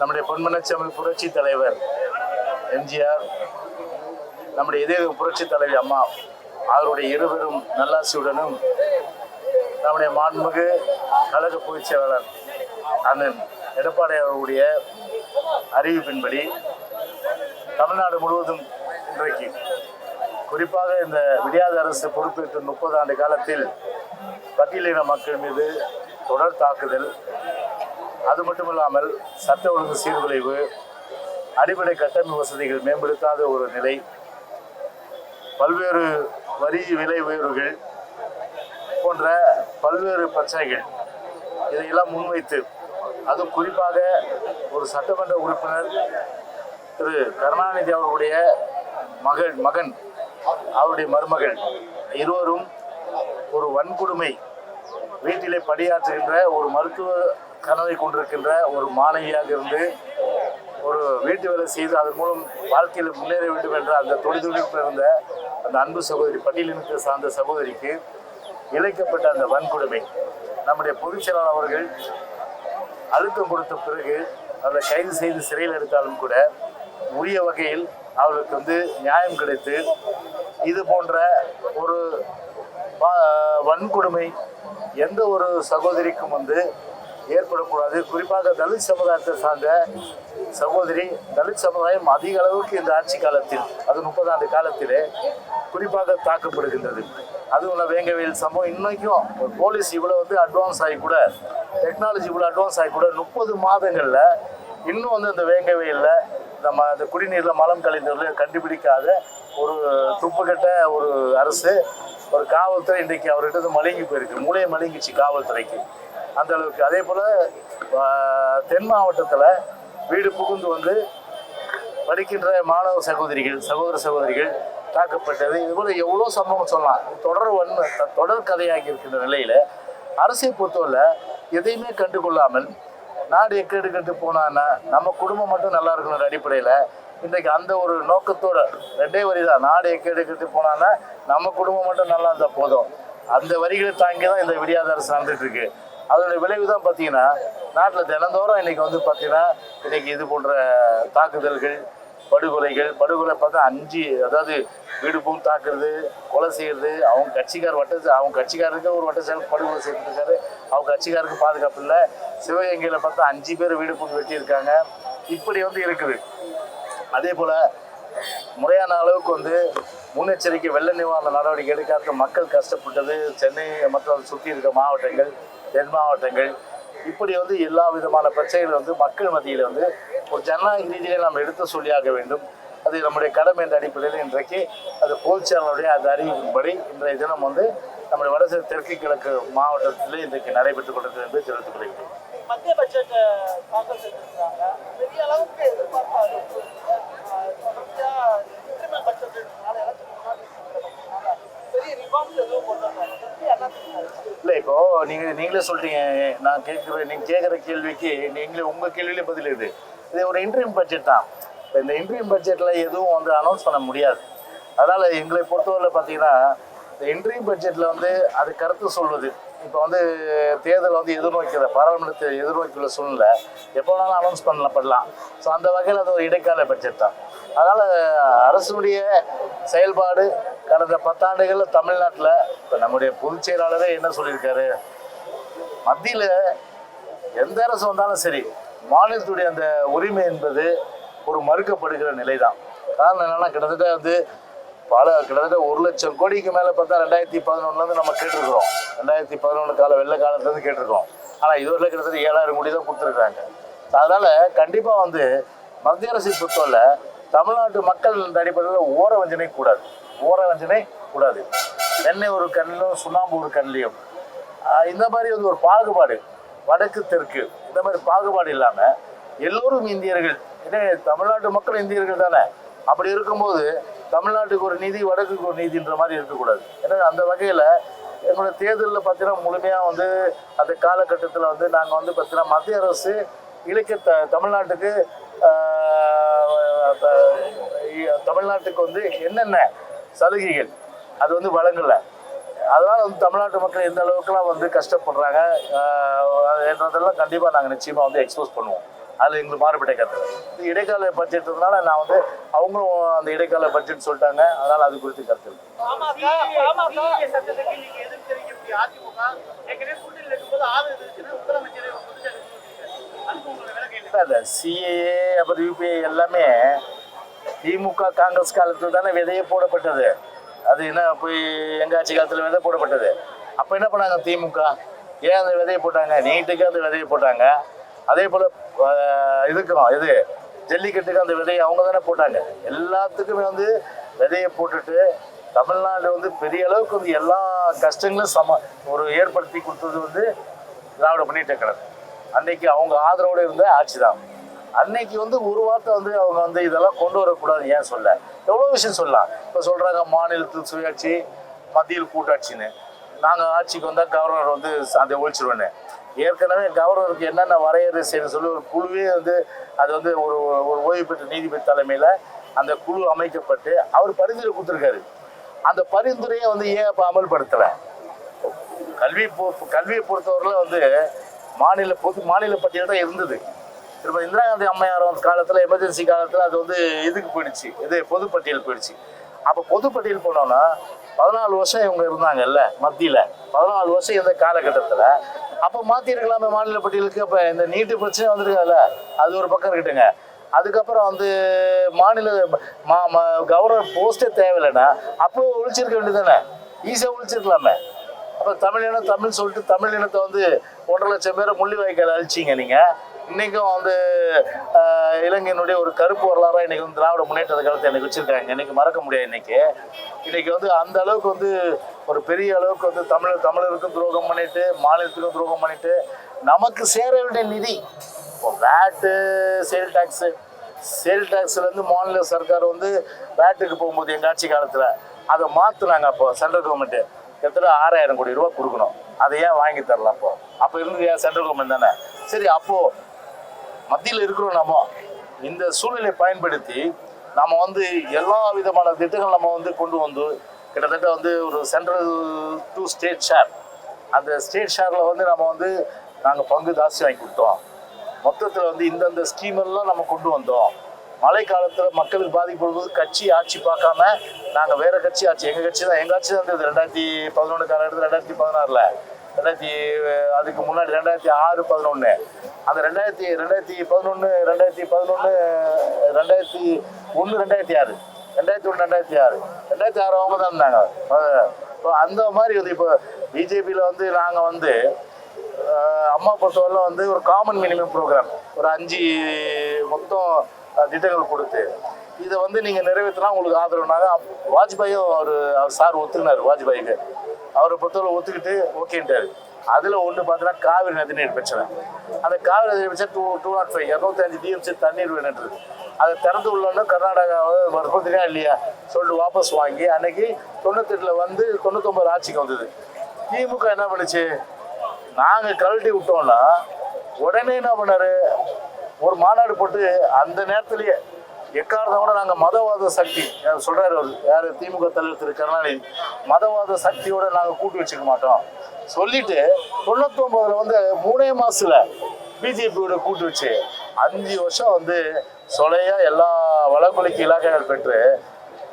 நம்முடைய பொன்மனச்சமிழ் புரட்சி தலைவர் எம்ஜிஆர் நம்முடைய இதய புரட்சி தலைவி அம்மா அவருடைய இருவரும் நல்லாசியுடனும் நம்முடைய மாண்புமிகு கழக பொதுச் செயலாளர் அண்ணன் எடப்பாடி அவர்களுடைய அறிவிப்பின்படி தமிழ்நாடு முழுவதும் இன்றைக்கு குறிப்பாக இந்த விடியாத அரசு பொறுப்பேற்று முப்பது ஆண்டு காலத்தில் பட்டியலின மக்கள் மீது தொடர் தாக்குதல் அது மட்டுமில்லாமல் சட்ட ஒழுங்கு சீர்குலைவு அடிப்படை கட்டமைப்பு வசதிகள் மேம்படுத்தாத ஒரு நிலை பல்வேறு வரி விலை உயர்வுகள் போன்ற பல்வேறு பிரச்சனைகள் இதையெல்லாம் முன்வைத்து அது குறிப்பாக ஒரு சட்டமன்ற உறுப்பினர் திரு கருணாநிதி அவர்களுடைய மகள் மகன் அவருடைய மருமகள் இருவரும் ஒரு வன்கொடுமை வீட்டிலே பணியாற்றுகின்ற ஒரு மருத்துவ கனவை கொண்டிருக்கின்ற ஒரு மாணவியாக இருந்து ஒரு வீட்டு வேலை செய்து அதன் மூலம் வாழ்க்கையில் முன்னேற வேண்டும் என்ற அந்த தொழில்துடிப்பில் இருந்த அந்த அன்பு சகோதரி பட்டியலினத்தை சார்ந்த சகோதரிக்கு இழைக்கப்பட்ட அந்த வன்கொடுமை. நம்முடைய பொதுச்செயலாளர் அவர்கள் அழுத்தம் கொடுத்த பிறகு அவரை கைது செய்து சிறையில் எடுத்தாலும் கூட உரிய வகையில் அவர்களுக்கு வந்து நியாயம் கிடைத்து இது போன்ற ஒரு வன்கொடுமை எந்த ஒரு சகோதரிக்கும் வந்து ஏற்படக்கூடாது. குறிப்பாக தலித் சமுதாயத்தை சார்ந்த சகோதரி தலித் சமுதாயம் அதிக அளவுக்கு இந்த ஆட்சி காலத்தில் அது முப்பது ஆண்டு காலத்திலே குறிப்பாக தாக்கப்படுகின்றது. அதுவும் இல்லை வேங்கவியல் சம்பவம் இன்னைக்கும் ஒரு போலீஸ் இவ்வளோ வந்து அட்வான்ஸ் ஆகி கூட டெக்னாலஜி இவ்வளோ அட்வான்ஸ் ஆகி கூட முப்பது மாதங்களில் இன்னும் வந்து இந்த வேங்கவியலில் நம்ம அந்த குடிநீரில் மலம் கழிந்தவர்களை கண்டுபிடிக்காத ஒரு துப்புக்கட்ட ஒரு அரசு ஒரு காவல்துறை இன்றைக்கு அவர்கிட்ட இருந்து போயிருக்கு. மூளையை மலங்கிச்சு காவல்துறைக்கு. அந்த அளவுக்கு. அதே போல் தென் மாவட்டத்தில் வீடு புகுந்து வந்து படிக்கின்ற மாணவ சகோதரிகள் சகோதர சகோதரிகள் தாக்கப்பட்டது. இது போல் எவ்வளோ சம்பவம் சொல்லலாம். தொடர் ஒன்று த- தொடர் கதையாகி இருக்கின்ற நிலையில் அரசை பொறுத்தவரை எதையுமே கண்டுகொள்ளாமல் நாடு எக்கேடு கட்டு போனான்னா நம்ம குடும்பம் மட்டும் நல்லா இருக்கணும் அடிப்படையில் இன்றைக்கு அந்த ஒரு நோக்கத்தோட ரெண்டே வரி தான் நாடு எக்கேடு கட்டு போனான்னா நம்ம குடும்பம் மட்டும் நல்லா இருந்தால் போதும். அந்த வரிகளை தாங்கி தான் இந்த விடியாத அரசு நடந்துட்டு இருக்கு. அதோட விளைவு தான் பார்த்தீங்கன்னா நாட்டில் தினந்தோறும் இன்னைக்கு வந்து பார்த்தீங்கன்னா இன்னைக்கு இது போன்ற தாக்குதல்கள் படுகொலைகள் படுகொலை பார்த்தா அஞ்சு அதாவது வீடு பூம் தாக்குறது கொலை செய்யறது அவங்க கட்சிக்கார் வட்ட அவங்க கட்சிக்காரருக்கு ஒரு வட்ட செயல் படுகொலை செய்திருக்காரு அவங்க கட்சிக்காருக்கு பாதுகாப்பு இல்லை. சிவகங்கையில் பார்த்தா அஞ்சு பேர் வீடு பூம் வெட்டியிருக்காங்க. இப்படி வந்து இருக்குது. அதே போல் முறையான அளவுக்கு வந்து முன்னெச்சரிக்கை வெள்ள நிவாரண நடவடிக்கை எடுக்காத மக்கள் கஷ்டப்பட்டது. சென்னை மற்றும் சுற்றி இருக்க மாவட்டங்கள் தென் மாவட்டங்கள். இப்படி வந்து எல்லா விதமான பிரச்சனைகள் வந்து மக்கள் மத்தியில் வந்து ஒரு ஜனநாயக ரீதியை நாம் எடுத்து சொல்லியாக வேண்டும். அது நம்முடைய கடமை என்ற அடிப்படையில் இன்றைக்கு அது பொதுச்செயலாளருடைய அந்த அறிவிப்பின்படி இன்றைய தினம் வந்து நம்முடைய வடசு தெற்கு கிழக்கு மாவட்டத்தில் இன்றைக்கு நடைபெற்றுக் கொண்டிருக்கிறது என்று தெரிவித்துக் கொள்கிறேன். மத்திய பட்ஜெட் தாக்கல் செய்திருக்காங்க பெரிய அளவுக்கு எதிர்பார்ப்பாரு தொடர்ச்சியா இன்டர்னல் பட்ஜெட் இருக்கனால எலெக்ஷன் முன்னாடி இருக்கிறதுனால பெரிய ரிஃபார்ம்ஸ் எதுவும் கொண்டு வந்தாங்க எப்படி என்ன இல்லை இப்போ நீங்க நீங்களே சொல்றீங்க நான் கேட்குற நீங்க கேட்குற கேள்விக்கு நீங்களே உங்க கேள்வியிலே பதில் இது இது ஒரு இன்ட்ரீம் பட்ஜெட் தான். இப்போ இந்த இன்ட்ரீம் பட்ஜெட்ல எதுவும் வந்து அனௌன்ஸ் பண்ண முடியாது. அதனால எங்களை பொறுத்தவரை பார்த்தீங்கன்னா இந்த இன்ட்ரீம் பட்ஜெட்ல வந்து அது கருத்து சொல்வது இப்போ வந்து தேர்தல் வந்து எதிர்நோக்கிற பாராளுமன்றத்தை எதிர்நோக்கியுள்ள சூழ்நிலை எப்போ வேணாலும் அனௌன்ஸ் பண்ணப்படலாம் ஸோ அந்த வகையில் அது ஒரு இடைக்கால பட்ஜெட் தான். அதனால் அரசுடைய செயல்பாடு கடந்த பத்தாண்டுகளில் தமிழ்நாட்டில் இப்போ நம்முடைய பொதுச் செயலாளரே என்ன சொல்லியிருக்காரு? மத்தியில் எந்த அரசு வந்தாலும் சரி மாநிலத்துடைய அந்த உரிமை என்பது ஒரு மறுக்கப்படுகிற நிலை தான் காரணம் என்னென்னா கிட்டத்தட்ட வந்து பல கிட்டத்தட்ட ஒரு லட்சம் கோடிக்கு மேலே பார்த்தா ரெண்டாயிரத்தி பதினொன்றுலேருந்து நம்ம கேட்டிருக்கிறோம். ரெண்டாயிரத்தி பதினொன்று கால வெள்ள காலத்துலேருந்து கேட்டிருக்கோம் ஆனால் இதுவரையில் கிட்டத்தட்ட ஏழாயிரம் கோடி தான் கொடுத்துருக்காங்க அதனால் கண்டிப்பாக வந்து மத்திய அரசை பொறுத்தவரை தமிழ்நாட்டு மக்கள் இந்த அடிப்படையில் ஓர வஞ்சனை கூடாது. ஓரவஞ்சனை கூடாது. தென்னை ஒரு கண்ணிலும் சுண்ணாம்பு ஒரு கண்ணிலையும். இந்த மாதிரி வந்து ஒரு பாகுபாடு வடக்கு தெற்கு இந்த மாதிரி பாகுபாடு இல்லாமல் எல்லோரும் இந்தியர்கள் ஏன்னா தமிழ்நாட்டு மக்கள் இந்தியர்கள் தானே? அப்படி இருக்கும்போது தமிழ்நாட்டுக்கு ஒரு நீதி வடக்குக்கு ஒரு நீதின்ற மாதிரி இருக்கக்கூடாது. ஏன்னா அந்த வகையில் எங்களோட தேர்தலில் பார்த்தீங்கன்னா முழுமையாக வந்து அந்த காலகட்டத்தில் வந்து நாங்கள் வந்து பார்த்தீங்கன்னா மத்திய அரசு இலக்கிய த தமிழ்நாட்டுக்கு தமிழ்நாட்டுக்கு வந்து என்னென்ன சலுகைகள். அது வந்து வழங்கலை. அதனால வந்து தமிழ்நாட்டு மக்கள் எந்த அளவுக்குலாம் வந்து கஷ்டப்படுறாங்க என்றதெல்லாம் கண்டிப்பாக நாங்கள் நிச்சயமாக வந்து எக்ஸ்போஸ் பண்ணுவோம். அதில் எங்களுக்கு மாறுபட்ட கருத்து. இடைக்கால பட்ஜெட்னால நான் வந்து அவங்களும் அந்த இடைக்கால பட்ஜெட் சொல்லிட்டாங்க. அதனால அது குறித்து கருத்து இல்ல. சிஏஏ அப்புறம் யூபிஐ எல்லாமே திமுக காங்கிரஸ் காலத்தில் தானே விதையே போடப்பட்டது. அது என்ன போய் எங்காட்சி ஆட்சி விதை போடப்பட்டது. அப்போ என்ன பண்ணாங்க திமுக? ஏன் அந்த விதையை போட்டாங்க? நீட்டுக்கு அந்த விதையை போட்டாங்க. அதே போல் இதுக்கும் இது ஜல்லிக்கட்டுக்கு அந்த விதையை அவங்க தானே போட்டாங்க. எல்லாத்துக்குமே வந்து விதையை போட்டுட்டு தமிழ்நாடு வந்து பெரிய அளவுக்கு வந்து எல்லா கஷ்டங்களும் சம ஒரு ஏற்படுத்தி கொடுத்தது வந்து திராவிட முன்னேற்ற கழகம். அன்னைக்கு அவங்க ஆதரவோட இருந்த ஆட்சி தான் அன்னைக்கு வந்து ஒரு வார்த்தை வந்து அவங்க வந்து இதெல்லாம் கொண்டு வரக்கூடாது ஏன் சொல்ல? எவ்வளோ விஷயம் சொல்லலாம். இப்போ சொல்கிறாங்க மாநிலத்தில் சுயாட்சி மத்தியில் கூட்டாட்சின்னு. நாங்கள் ஆட்சிக்கு வந்தால் கவர்னர் வந்து அதை ஒழிச்சிருவேன்னு. ஏற்கனவே கவர்னருக்கு என்னென்ன வரையறை செய்யணும் சொல்லி ஒரு குழுவே வந்து அது வந்து ஒரு ஒரு ஓய்வு பெற்ற நீதிபதி தலைமையில் அந்த குழு அமைக்கப்பட்டு அவர் பரிந்துரை கொடுத்துருக்காரு. அந்த பரிந்துரையை வந்து ஏன் இப்போ அமல்படுத்தலை? கல்வி பொ- கல்வியை பொறுத்தவரையில் வந்து மாநில பொது மாநில பட்டியல் தான் இருந்தது. திரும்ப இந்திரா காந்தி அம்மையார் காலத்தில் எமர்ஜென்சி காலத்தில் அது வந்து இதுக்கு போயிடுச்சு. இது பொதுப்பட்டியல் போயிடுச்சு. அப்போ பொதுப்பட்டியல் போனோன்னா பதினாலு வருஷம் இவங்க இருந்தாங்கல்ல மத்தியில். பதினாலு வருஷம் இந்த காலகட்டத்தில். அப்போ மாற்றிருக்கலாமே மாநில பட்டியலுக்கு. அப்போ இந்த நீட்டு பிரச்சனை வந்துருக்காதுல்ல அது ஒரு பக்கம் இருக்கட்டுங்க. அதுக்கப்புறம் வந்து மாநில மா மா கவர்னர் போஸ்டே தேவையில்லைன்னா அப்போ ஒழிச்சிருக்க வேண்டியதானே ஈஸியாக ஒழிச்சிருக்கலாமே. அப்போ தமிழ் இனம் தமிழ் சொல்லிட்டு தமிழ் இனத்தை வந்து ஒன்றரை லட்சம் பேரை முள்ளி வாய்க்கால் அழிச்சிங்க நீங்கள் இன்றைக்கும் வந்து இலங்கையினுடைய ஒரு கருப்பு வரலாறாக இன்றைக்கி வந்து திராவிட முன்னேற்ற காலத்தை எனக்கு வச்சிருக்காங்க. இன்றைக்கி மறக்க முடியாது இன்றைக்கி இன்றைக்கி வந்து அந்த அளவுக்கு வந்து ஒரு பெரிய அளவுக்கு வந்து தமிழர் தமிழருக்கும் துரோகம் பண்ணிட்டு மாநிலத்துக்கும் துரோகம் பண்ணிட்டு நமக்கு சேர வேண்டிய நிதி இப்போ வேட்டு சேல் டேக்ஸு சேல் டேக்ஸ்லேருந்து மாநில சர்க்கார் வந்து வேட்டுக்கு போகும்போது எங்கள் ஆட்சி காலத்தில் அதை மாற்றுனாங்க அப்போ சென்ட்ரல் கவர்மெண்ட்டு கிட்டத்தட்ட ஆறாயிரம் கோடி ரூபா கொடுக்கணும். அதை ஏன் வாங்கி தரலாம் அப்போ? அப்போ இருந்தது ஏன் சென்ட்ரல் கவர்மெண்ட் தானே? சரி அப்போது மத்தியில் இருக்கிறோம் நம்ம இந்த சூழ்நிலையை பயன்படுத்தி நம்ம வந்து எல்லா விதமான திட்டங்கள் நம்ம வந்து கொண்டு வந்து கிட்டத்தட்ட வந்து ஒரு சென்ட்ரல் டு ஸ்டேட் ஷேர் அந்த ஸ்டேட் ஷேரில் வந்து நம்ம வந்து நாங்கள் பங்கு ஜாஸ்தி வாங்கி கொடுத்தோம். மொத்தத்தில் வந்து இந்தந்த ஸ்கீமெல்லாம் நம்ம கொண்டு வந்தோம். மழை காலத்தில் மக்களுக்கு பாதிக்கப்படும்போது கட்சி ஆட்சி பார்க்காம நாங்கள் வேற கட்சி ஆட்சி எங்கள் கட்சி தான் எங்கள் ஆட்சி தான் இருந்தது ரெண்டாயிரத்தி பதினொன்று காலகட்டத்தில் ரெண்டாயிரத்தி பதினாறில். ரெண்டாயிரத்தி அதுக்கு முன்னாடி ரெண்டாயிரத்தி ஆறு பதினொன்று அந்த ரெண்டாயிரத்தி ரெண்டாயிரத்தி பதினொன்று ரெண்டாயிரத்தி பதினொன்று ரெண்டாயிரத்தி ஒன்று ரெண்டாயிரத்தி ஆறு. ரெண்டாயிரத்தி ஒன்று ரெண்டாயிரத்தி ஆறு. ரெண்டாயிரத்தி ஆறு அவங்க தான் இருந்தாங்க. இப்போ அந்த மாதிரி வந்து இப்போ பிஜேபியில் வந்து நாங்கள் வந்து அம்மா பொறுத்தவரை வந்து ஒரு காமன் மினிமம் ப்ரோக்ராம் ஒரு அஞ்சு மொத்தம் திட்டங்கள் கொடுத்து. இதை வந்து நீங்கள் நிறைவேற்றினா உங்களுக்கு ஆதரவுனாங்க வாஜ்பாயும் அவர் அவர் சார் ஒத்துக்கினார் வாஜ்பாய்க்கு. அவரை பொறுத்தவரை ஒத்துக்கிட்டு ஓகேன்ட்டார். அதில் ஒன்று பார்த்தீங்கன்னா காவிரி நதிநீர் பிரச்சனை. அந்த காவிரி நதிநீர் பிரச்சனை டூ டூ நாட் ஃபைவ் இரநூத்தஞ்சு டிஎம்சி தண்ணீர் வேணுன்றது. அதை திறந்து உள்ளோன்னு கர்நாடகாவை வற்புறுத்தினா இல்லையா? சொல்லிட்டு வாபஸ் வாங்கி அன்னைக்கு தொண்ணூத்தெட்டில் வந்து தொண்ணூத்தொம்பது ஆட்சிக்கு வந்தது. திமுக என்ன பண்ணுச்சு? நாங்கள் கழட்டி விட்டோம்னா உடனே என்ன பண்ணார்? ஒரு மாநாடு போட்டு அந்த நேரத்துலேயே எக்காரணம் நாங்கள் மதவாத சக்தி சொல்றாரு அவர். யார்? திமுக தலைவர் திரு கருணாநிதி. மதவாத சக்தியோட நாங்கள் கூட்டி வச்சுக்க மாட்டோம். சொல்லிட்டு தொண்ணூத்தொன்பதுல வந்து மூணே மாசத்துல பிஜேபியோட கூட்டு வச்சு அஞ்சு வருஷம் வந்து சொலையா எல்லா வளக்குலைக்கு இலாக்காக்கள் பெற்று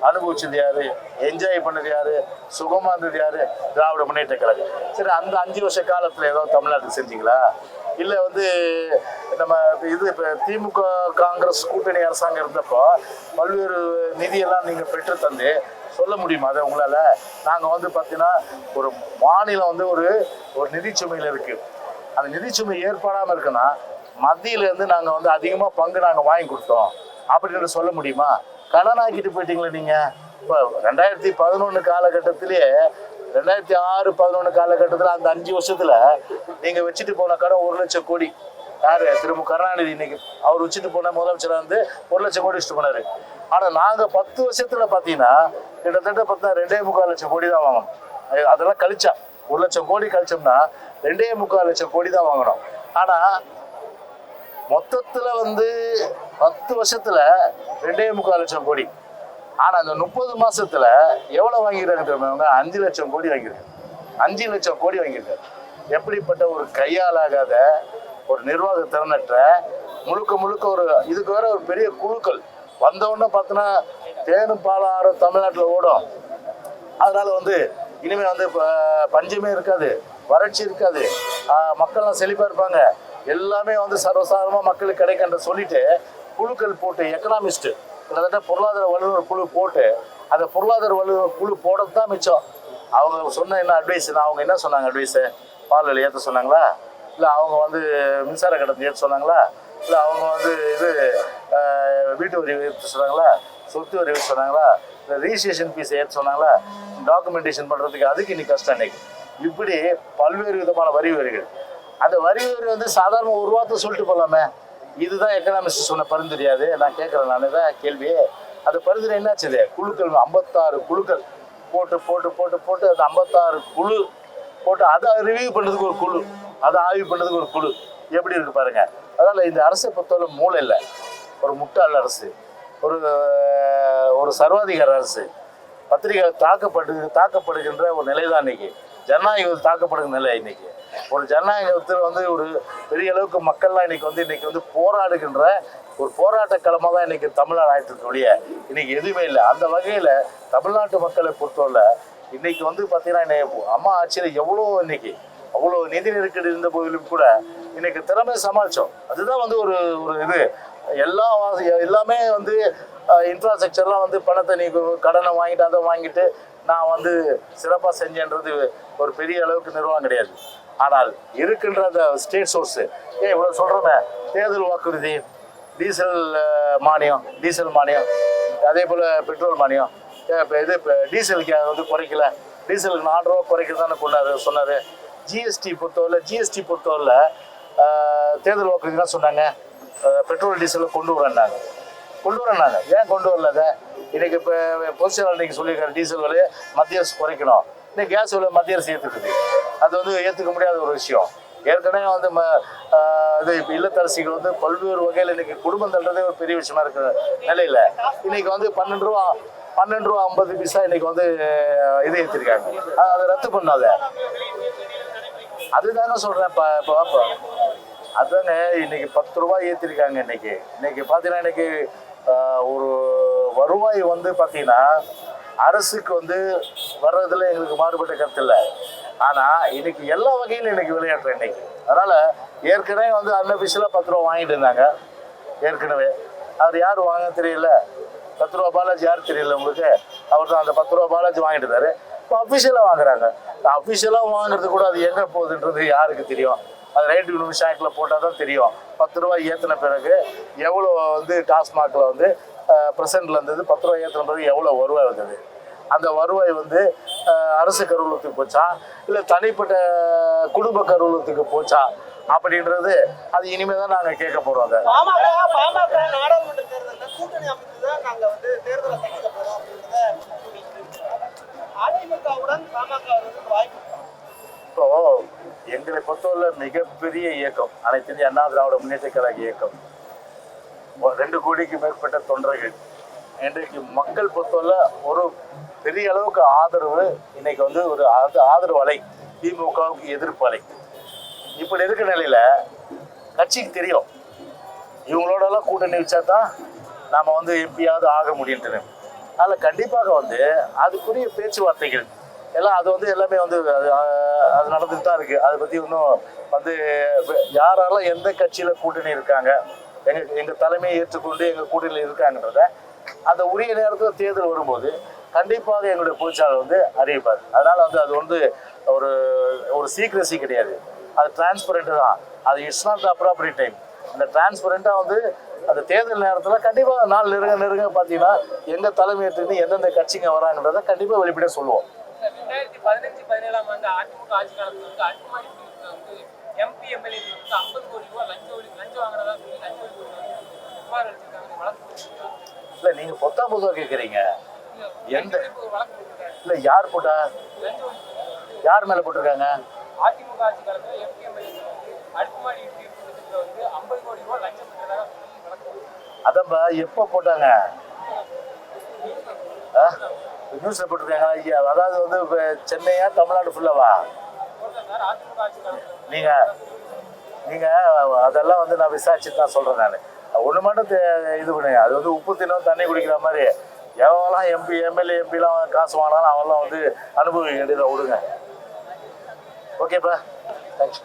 அனுபவிச்சது யாரு? என்ஜாய் பண்ணது யாரு? சுகமா இருந்தது யாரு? திராவிட முன்னேற்ற கழகம். சரி அந்த அஞ்சு வருஷ காலத்துல ஏதோ தமிழ்நாட்டுக்கு செஞ்சீங்களா? இல்ல வந்து நம்ம இது இப்ப திமுக காங்கிரஸ் கூட்டணி அரசாங்கம் இருந்தப்போ பல்வேறு நிதியெல்லாம் நீங்க பெற்று தந்து சொல்ல முடியுமா அதை உங்களால? நாங்க வந்து பாத்தீங்கன்னா ஒரு மாநிலம் வந்து ஒரு ஒரு நிதிச்சுமையில இருக்கு. அந்த நிதிச்சுமை ஏற்படாம இருக்குன்னா மத்தியில இருந்து நாங்க வந்து அதிகமா பங்கு நாங்க வாங்கி கொடுத்தோம். அப்படின்னு சொல்ல முடியுமா? கடனாக்கிட்டு போயிட்டீங்களே நீங்க. இப்போ ரெண்டாயிரத்தி பதினொன்று காலகட்டத்திலேயே ரெண்டாயிரத்தி ஆறு பதினொன்று காலகட்டத்தில் அந்த அஞ்சு வருஷத்துல நீங்க வச்சுட்டு போன கடன் ஒரு லட்சம் கோடி. யாரு? திரு மு. கருணாநிதி இன்னைக்கு. அவர் வச்சுட்டு போன முதலமைச்சராக வந்து ஒரு லட்சம் கோடி வச்சுட்டு போனார். ஆனா நாங்க பத்து வருஷத்துல பாத்தீங்கன்னா கிட்டத்தட்ட பார்த்தா ரெண்டே முக்கால் லட்சம் கோடி தான் வாங்கணும். அதெல்லாம் கழிச்சா. ஒரு லட்சம் கோடி கழிச்சோம்னா ரெண்டே முக்கால் லட்சம் கோடி தான் வாங்கணும். ஆனா மொத்தத்தில் வந்து பத்து வருஷத்தில் ரெண்டே முக்கால் லட்சம் கோடி. ஆனால் அந்த முப்பது மாதத்தில் எவ்வளோ வாங்கியிருக்காங்க தெரியுமா அஞ்சு லட்சம் கோடி வாங்கியிருக்காங்க. அஞ்சு லட்சம் கோடி வாங்கியிருக்காரு எப்படிப்பட்ட ஒரு கையாலாகாத ஒரு நிர்வாக திறனற்ற முழுக்க முழுக்க ஒரு இதுக்கு வேற ஒரு பெரிய குழுக்கள். வந்தவுடனே பார்த்தோன்னா தேனும் பாலாறும் தமிழ்நாட்டில் ஓடும். அதனால வந்து இனிமேல் வந்து ப- பஞ்சமே இருக்காது. வறட்சி இருக்காது. மக்கள்லாம் செழிப்பாக இருப்பாங்க. எல்லாமே வந்து சர்வசாதாரணமாக மக்களுக்கு கிடைக்கின்ற சொல்லிட்டு குழுக்கள் போட்டு எக்கனாமிஸ்ட்டு கிட்டத்தட்ட பொருளாதார வல்லுநர் குழு போட்டு அந்த பொருளாதார வல்லுநர் குழு போடுறது தான் மிச்சம். அவங்க சொன்ன என்ன அட்வைஸ் அவங்க என்ன சொன்னாங்க அட்வைஸு பால் விலை ஏற்ற சொன்னாங்களா? இல்லை அவங்க வந்து மின்சார கட்டணத்தை ஏற்ற சொன்னாங்களா? இல்லை அவங்க வந்து இது வீட்டு வரி ஏற்ற சொன்னாங்களா? சொத்து வரி சொன்னாங்களா? இல்லை ரிஜிஸ்ட்ரேஷன் ஃபீஸ் ஏற்ற சொன்னாங்களா? டாக்குமெண்டேஷன் பண்ணுறதுக்கு அதுக்கு இன்னைக்கு கஷ்டம் இன்னைக்கு. இப்படி பல்வேறு விதமான வரி வரிகள். அந்த வரி உயர்வு வந்து சாதாரண ஒரு வார்த்தை சொல்லிட்டு போகலாமே இதுதான் எக்கனாமிக்ஸ் சொன்ன பரிந்துரையாது. நான் கேட்குறேன் நான் தான் கேள்வி அந்த பரிந்துரை என்னாச்சு குழுக்கள் ஐம்பத்தாறு குழுக்கள். போட்டு போட்டு போட்டு போட்டு அது ஐம்பத்தாறு குழு போட்டு அதை ரிவ்யூ பண்ணுறதுக்கு ஒரு குழு. அதை ஆய்வு பண்ணுறதுக்கு ஒரு குழு. எப்படி இருக்கு பாருங்க. அதனால் இந்த அரசை பொறுத்தவரை மூளை இல்லை. ஒரு முட்டாள் அரசு. ஒரு ஒரு சர்வாதிகார அரசு. பத்திரிகை தாக்கப்படு தாக்கப்படுகின்ற ஒரு நிலை தான் இன்னைக்கு. ஜனநாயகம் தாக்கப்படுகிற நிலை இன்னைக்கு. ஒரு ஜனநாயகத்தில் வந்து ஒரு பெரிய அளவுக்கு மக்கள்லாம் இன்னைக்கு வந்து இன்னைக்கு வந்து போராடுகின்ற ஒரு போராட்ட களமாக தான் இன்னைக்கு தமிழ்நாடு ஆயிட்டு இருக்கக்கூடிய இன்னைக்கு எதுவுமே இல்லை. அந்த வகையில் தமிழ்நாட்டு மக்களை பொறுத்தவரை இன்னைக்கு வந்து பார்த்தீங்கன்னா இன்னைக்கு அம்மா ஆட்சியில் எவ்வளோ இன்னைக்கு அவ்வளோ நிதி நெருக்கடி இருந்த போதிலும் கூட இன்னைக்கு திறமை சமாளித்தோம் அதுதான் வந்து ஒரு ஒரு இது. எல்லா எல்லாமே வந்து இன்ஃப்ராஸ்ட்ரக்சர்லாம் வந்து பணத்தை நீ கடனை வாங்கிட்டு அதை வாங்கிட்டு நான் வந்து சிறப்பாக செஞ்சேன்றது ஒரு பெரிய அளவுக்கு நிர்வாகம் கிடையாது. ஆனால் இருக்கின்ற அந்த ஸ்டேட் சோர்ஸு ஏன் இவ்வளோ சொல்கிறோமே தேர்தல் வாக்குறுதி டீசல் மானியம் டீசல் மானியம் அதே போல் பெட்ரோல் மானியம். இப்போ இது இப்போ டீசலுக்கு வந்து குறைக்கல. டீசலுக்கு நாலு ரூபா குறைக்கிறதானே கொண்டாரு சொன்னார். ஜிஎஸ்டி பொறுத்தவரை ஜிஎஸ்டி பொறுத்தவரை தேர்தல் வாக்குறுதி தான் சொன்னாங்க. பெட்ரோல் டீசலை கொண்டு வரேன்னாங்க. கொண்டு வரேன்னாங்க. ஏன் கொண்டு வரல அதை? இப்போ பொதுச்செயலாளர் இன்னைக்கு சொல்லியிருக்காரு டீசல் விலையை மத்திய அரசு குறைக்கணும். இன்னைக்கு கேஸ் விலை மத்திய அரசு ஏற்றுக்குது அது வந்து ஏற்றுக்க முடியாத ஒரு விஷயம். ஏற்கனவே வந்து ம இது இல்லத்தரசிகள் வந்து பல்வேறு வகையில் இன்னைக்கு குடும்பம் தள்ளுறதே ஒரு பெரிய விஷயமா இருக்கிற நிலையில. இன்னைக்கு வந்து பன்னெண்டு ரூபா பன்னெண்டு ரூபா ஐம்பது பைசா இன்னைக்கு வந்து இது ஏற்றிருக்காங்க அதை ரத்து பண்ணாத. அதுதாங்க சொல்றேன் இப்போ இப்போ அதுதாங்க இன்னைக்கு பத்து ரூபாய் ஏற்றிருக்காங்க இன்னைக்கு. இன்னைக்கு பார்த்தீங்கன்னா இன்னைக்கு ஒரு வருவாய் வந்து பார்த்தீங்கன்னா அரசுக்கு வந்து வர்றதுல எங்களுக்கு மாறுபட்ட கருத்து இல்லை. ஆனால் இன்னைக்கு எல்லா வகையிலும் இன்னைக்கு விளையாட்டு இன்னைக்கு அதனால ஏற்கனவே வந்து அன்அபிஷியலாக பத்து ரூபா வாங்கிட்டு இருந்தாங்க. ஏற்கனவே. அவர் யார் வாங்க தெரியல. பத்து ரூபா பாலாஜி யார் தெரியல உங்களுக்கு? அவர் தான் அந்த பத்து ரூபா பாலாஜி வாங்கிட்டு இருந்தாரு. இப்போ அஃபிஷியலாக வாங்குறாங்க. அஃபிஷியலாக வாங்குறது கூட அது எங்கே போகுதுன்றது யாருக்கு தெரியும்? அது ரைட் யூனிவர்ஸ் ஆக்டில் போட்டால் தான் தெரியும். பத்து ரூபாய் ஏற்றின பிறகு எவ்வளோ வந்து டாஸ்மாகில் வந்து ப்ரெசென்ட்ல இருந்தது பத்து ரூபாய் ஏற்றின பிறகு எவ்வளோ வருவாய் வந்தது? அந்த வருவாய் வந்து அரசு கருவூலத்துக்கு போச்சா? இல்லை தனிப்பட்ட குடும்ப கருவூலத்துக்கு போச்சா? அப்படின்றது அது இனிமேல் தான் கேட்க நாங்க சந்திக்க போறோம்? இப்போ எங்களை பொறுத்தவரை மிகப்பெரிய இயக்கம் அனைத்து இந்திய அண்ணா திராவிட முன்னேற்ற கழக இயக்கம். ரெண்டு கோடிக்கு மேற்பட்ட தொண்டர்கள். இன்றைக்கு மக்கள் பொறுத்தவரை ஒரு பெரிய அளவுக்கு ஆதரவு இன்னைக்கு வந்து ஒரு ஆதரவு அலை திமுகவுக்கு எதிர்ப்பு அலை. இப்படி இருக்கிற நிலையில கட்சிக்கு தெரியும். இவங்களோடலாம் கூட்டணி வச்சா தான் நாம் வந்து எம்பியாவது ஆக முடியுன்ட்டு அதில் கண்டிப்பாக வந்து அதுக்குரிய பேச்சுவார்த்தைகள் எல்லாம் அது வந்து எல்லாமே வந்து அது அது நடந்துட்டு தான் இருக்குது அதை பற்றி இன்னும் வந்து யாரெல்லாம் எந்த கட்சியில் கூட்டணி இருக்காங்க எங்கள் எங்கள் தலைமையை ஏற்றுக்கொண்டு எங்கள் கூட்டணியில் இருக்காங்கன்றத அந்த உரிய நேரத்தில் தேர்தல் வரும்போது கண்டிப்பாக எங்களுடைய பொதுச்சாளர் வந்து அறிவிப்பார். அதனால் வந்து அது வந்து ஒரு ஒரு சீக்ரஸி கிடையாது. அது டிரான்ஸ்பரண்ட் தான். அது இட்ஸ் நாட் அப்ராப்ரியேட் டைம் அந்த டிரான்ஸ்பரண்ட்டாக வந்து அந்த தேர்தல் நேரத்தில் கண்டிப்பாக நாள் நெருங்க நெருங்க பார்த்தீங்கன்னா எங்கள் தலைமை எடுத்துக்கிட்டு எந்தெந்த கட்சிங்க வராங்கன்றதை கண்டிப்பாக வெளிப்படையாக சொல்லுவோம். ரெண்டாயிரத்தி பதினஞ்சு பதினேழாம் ஆண்டு அதிமுக ஆட்சி காலத்துல வந்து அடுக்குமாடி குடியிருப்புல வந்து எம்பி எம்எல்ஏ வந்து ஐம்பது கோடி ரூபாய் லஞ்சம் ஒழி லஞ்சம் வாங்கினதா சொல்லி லஞ்ச ஒழிப்பு புகார் அளிச்சிருக்காங்க வழக்கு போட்டிருக்காங்க. இல்லை நீங்கள் பொத்தா பொதுவாக கேட்குறீங்க எந்த? இல்லை யார் போட்டா? யார் மேலே போட்டிருக்காங்க? அதிமுக ஆட்சி காலத்துல வந்து அடுக்குமாடி வந்து ஐம்பது கோடி ரூபாய் லஞ்சம் பெற்றதாக சொல்லி வழக்கு. போட்டிருக்காங்க. அதப்பா எப்போ போட்டாங்க? நியூஸில் போட்டிருக்காங்க ஐயா அதாவது வந்து சென்னையா தமிழ்நாடு ஃபுல்லாவா நீங்கள் நீங்கள் அதெல்லாம் வந்து நான் விசாரிச்சுட்டு தான் சொல்கிறேன் நான். ஒன்று மட்டும் இது பண்ணுங்க. அது வந்து உப்பு தினம் தண்ணி குடிக்கிற மாதிரி. எவன்லாம் எம்பி எம்எல்ஏ எம்பிலாம் காசு வாங்கினாலும் அவெல்லாம் வந்து அனுபவிக்க வேண்டியதை விடுங்க. ஓகேப்பா தேங்க்ஸ்